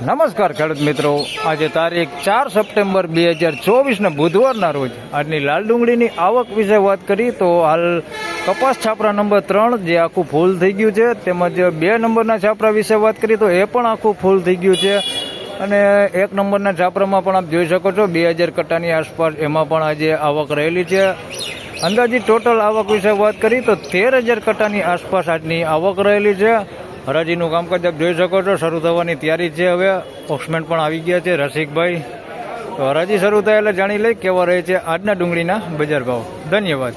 નમસ્કાર ખેડૂત મિત્રો. આજે તારીખ ચાર સપ્ટેમ્બર બે હજાર ચોવીસના બુધવારના રોજ આજની લાલ ડુંગળીની આવક વિશે વાત કરી તો હાલ કપાસ છાપરા નંબર ત્રણ જે આખું ફૂલ થઈ ગયું છે તેમજ બે નંબરના છાપરા વિશે વાત કરી તો એ પણ આખું ફૂલ થઈ ગયું છે. અને એક નંબરના છાપરામાં પણ આપ જોઈ શકો છો બે હજાર કટ્ટાની આસપાસ એમાં પણ આજે આવક રહેલી છે. અંદાજી ટોટલ આવક વિશે વાત કરી તો તેર હજાર કટ્ટાની આસપાસ આજની આવક રહેલી છે. હરાજીનું કામકાજ આપ જોઈ શકો છો, શરૂ થવાની તૈયારી છે હવે. ઓક્સમેન્ટ પણ આવી ગયા છે, રસિકભાઈ. તો હરાજી શરૂ થાય એટલે જાણી લઈ કેવા રહે છે આજના ડુંગળીના બજાર ભાવ. ધન્યવાદ.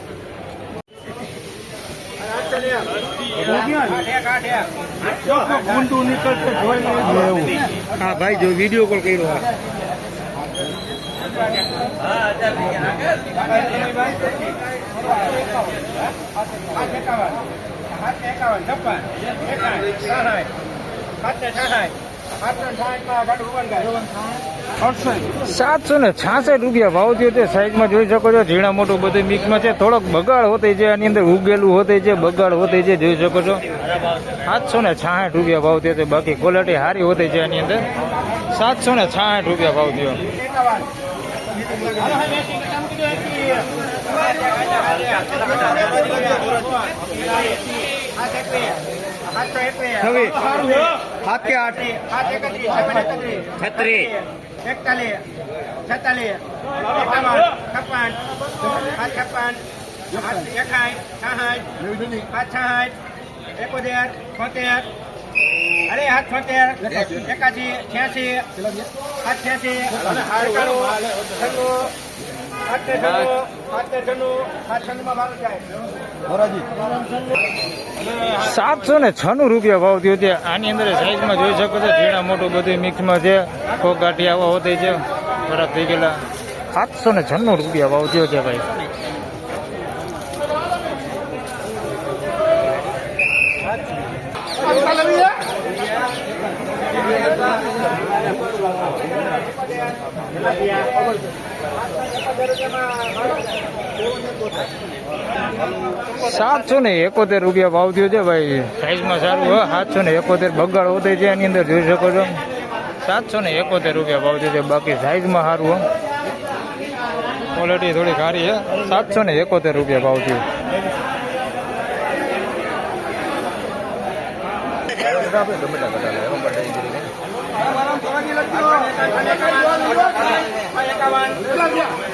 હા, ભાઈ, જો વીડિયો કોલ કર્યો સાતસો ને છાસઠ રૂપિયા ભાવ થયો છે. સાઈઝમાં જોઈ શકો છો ઝીણા મોટું બધું મિક્સમાં છે. થોડોક બગાડ હોતે છે આની અંદર ઉગેલું હોતે છે બગાડ હોતે છે જોઈ શકો છો. સાતસો ને છાસઠ રૂપિયા ભાવ થયો છે. બાકી ક્વોલિટી સારી હોતી છે આની અંદર. સાતસો ને છાસઠ રૂપિયા ભાવ થયો. છવ્વીસ. સાત કે આઠ. છત્રીસ. એકતાલીસ. છેતાલીસ. છપ્પન. સાત છપ્પન. એકાઈ. સાઠ પાંચ સાઠ એકોતેર. છોતેર. અરે હાથ છોતેર. એકાસી. છ્યાસી. હાથ છ્યાસી. સાતસો ને છન્નું રૂપિયા ભાવ થયો છે. આની અંદર સાઈઝમાં જોઈ શકો છો ઝીણા મોટું બધું મિક્સમાં છે. કોક ગાંઠી આવા હોતે છે. ખરાબ થઈ ગયેલા. સાતસો ને છન્નું રૂપિયા ભાવ થયો છે ભાઈ. સાતસો ને એકોતેર રૂપિયા ભાવ થયો છે ભાઈ. સાઈઝમાં સારું હોય સાતસો ને એકોતેર બગાડ હોતે છે એની અંદર જોઈ શકો છો. સાતસો ને એકોતેર રૂપિયા ભાવ થયો છે બાકી સાઈઝમાં સારું હોય ક્વોલિટી થોડી સારી છે. સાતસો ને એકોતેર રૂપિયા ભાવ થયો.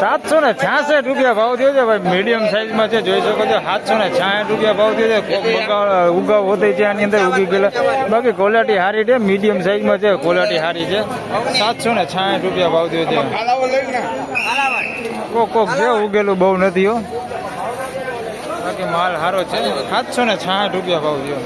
સાતસો ને છાસઠ રૂપિયા ભાવ થયો છે ભાઈ. મીડિયમ સાઈઝમાં છે જોઈ શકો છો. સાતસો ને છાસઠ રૂપિયા ભાવ થયો છે. ઉગાવ વધે છે આની અંદર ઉગી ગયેલા. બાકી ક્વોલિટી સારી છે. મીડિયમ સાઈઝમાં છે ક્વોલિટી સારી છે. સાતસો ને છાસઠ રૂપિયા ભાવ થયો છે. કોક કોક છે ઉગેલું બહુ નથી હો. બાકી માલ સારો છે સાતસો ને છાસઠ રૂપિયા ભાવ થયો.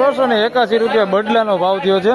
બસો ને એકાસી રૂપિયા બદલાનો ભાવ થયો છે.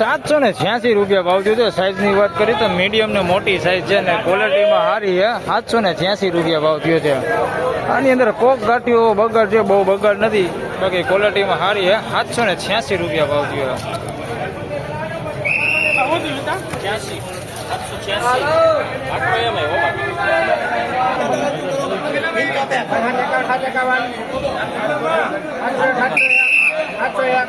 સાતસો ને છ્યાસી રૂપિયા ભાવ જોજો સાઈઝની વાત કરી તો મીડિયમ ને મોટી સાઈઝ છે ને ક્વોલિટીમાં સારી છે. સાતસો ને છ્યાસી રૂપિયા ભાવ થયો છે. આની અંદર કોક ગાંઠીઓ બગાડ છે, બહુ બગાડ નથી. બાકી ક્વોલિટીમાં સારી છે. સાતસો ને છ્યાસી રૂપિયા ભાવ થયો સાતસો એક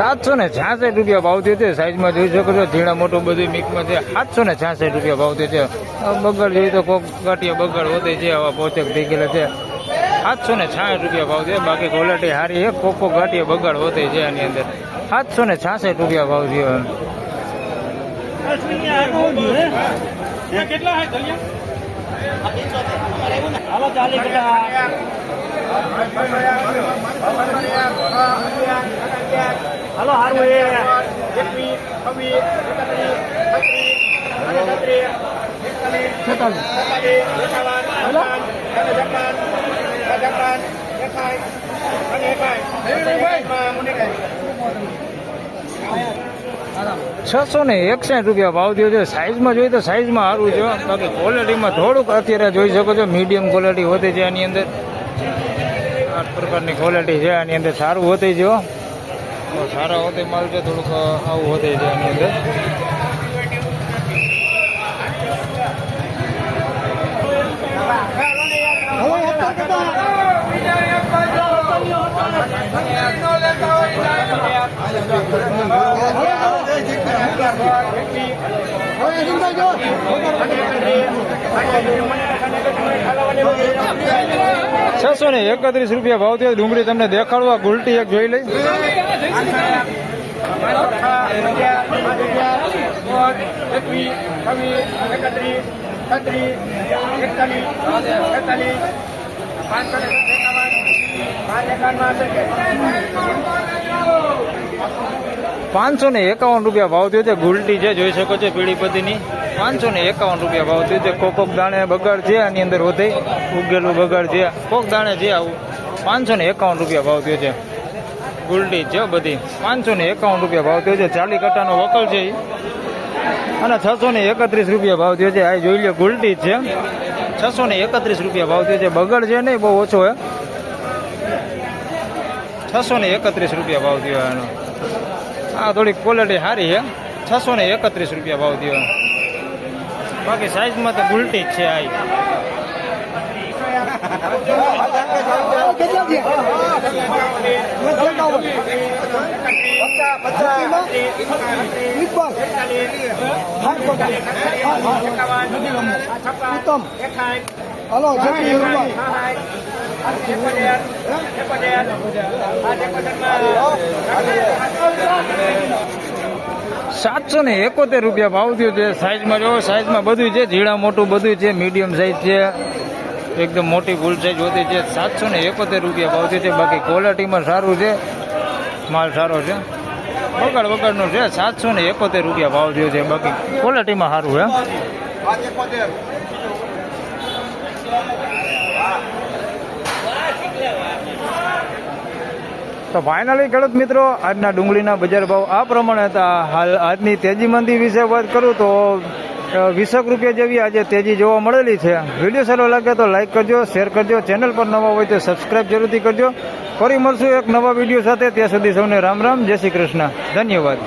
સાતસો ને છાસઠ રૂપિયા ભાવ થયો છે. સાઈઝમાં જોઈ શકો છો, ઝીણા મોટું બધું મિક્સમાં છે. સાતસો ને છાસઠ રૂપિયા ભાવ થયો છે. બગડ જોઈએ તો કોક ગાંઠિયા બગડ વધે છે, આવા પોચક થઈ ગયેલા છે. સાતસો ને છાસઠ રૂપિયા ભાવ છે બાકી ક્વોલિટી સારી છે, કોક ગાંઠિયા બગડ વધે છે આની અંદર. સાતસો ને છાસઠ રૂપિયા ભાવ થયો હાલો હારું એ. એકવીસ છવ્વીસ છસો ને એકસઠ રૂપિયા ભાવ થયો છે. સાઈઝમાં જોઈએ તો સાઈઝમાં સારું છે. બાકી ક્વોલિટીમાં થોડુંક અત્યારે જોઈ શકો છો. મીડિયમ ક્વોલિટી હોતી છે આની અંદર. આઠ પ્રકારની ક્વોલિટી છે આની અંદર સારું હોતી છે. સારા હોતે માલ છે થોડુંક આવું હોતે છે એની અંદર. છસો ને એકત્રીસ રૂપિયા ભાવ થયો ડુંગળી તમને દેખાડવા ગુલટી એક જોઈ લઈ પાંચસો પાંચસો ને એકાવન રૂપિયા ભાવ થયો છે. ગુલટી છે જોઈ શકો છો પીળીપતિની. પાંચસો ને એકાવન રૂપિયા ભાવ થયો છે. કોક કોક દાણે બગાડ છે, આની અંદર વધે. ઉગેલું બગાડ છે. કોક દાણે છે આવું. પાંચસો ને એકાવન રૂપિયા ભાવ થયો છે. ગુલટી છે બધી. પાંચસો ને એકાવન રૂપિયા ભાવ થયો છે. ચાલી કટ્ટાનો વકલ છે. અને છસો ને એકત્રીસ રૂપિયા ભાવ થયો છે. આ જોઈ લે ગુલટી છે. છસો ને એકત્રીસ રૂપિયા ભાવ થયો છે. બગડ છે નહીં, બહુ ઓછો હે. છસો ને એકત્રીસ રૂપિયા ભાવ થયો એનો આ થોડી ક્વોલિટી સારી છે. છસો ને એકત્રીસ રૂપિયા ભાવ થયો. બાકી સાઈઝમાં તો ગુલટી જ છે આ. ઉત્તમ. હલો સાતસો ને એકોતેર રૂપિયા ભાવ થયો છે. સાઈઝમાં જો, સાઈઝમાં બધું છે. ઝીણા મોટું બધું છે. મીડિયમ સાઈઝ છે. એકદમ મોટી ફૂલ સાઈઝ હોતી છે. સાતસો ને એકોતેર રૂપિયા ભાવ થયો છે. બાકી ક્વોલિટીમાં સારું છે. માલ સારો છે. વગર વગરનો છે. સાતસો ને એકોતેર રૂપિયા ભાવ થયો છે. બાકી ક્વોલિટીમાં સારું છે. તો ફાઇનલી ખેડૂત મિત્રો, આજના ડુંગળીના બજાર ભાવ આ પ્રમાણે હતા. હાલ આજની તેજી મંદી વિશે વાત કરું તો વીસેક રૂપિયા જેવી આજે તેજી જોવા મળેલી છે. વીડિયો સારો લાગે તો લાઇક કરજો, શેર કરજો, ચેનલ પર નવા હોય તો સબસ્ક્રાઇબ જરૂરથી કરજો. ફરી મળશું એક નવા વીડિયો સાથે. ત્યાં સુધી સૌને રામ રામ, જય શ્રી કૃષ્ણ. ધન્યવાદ.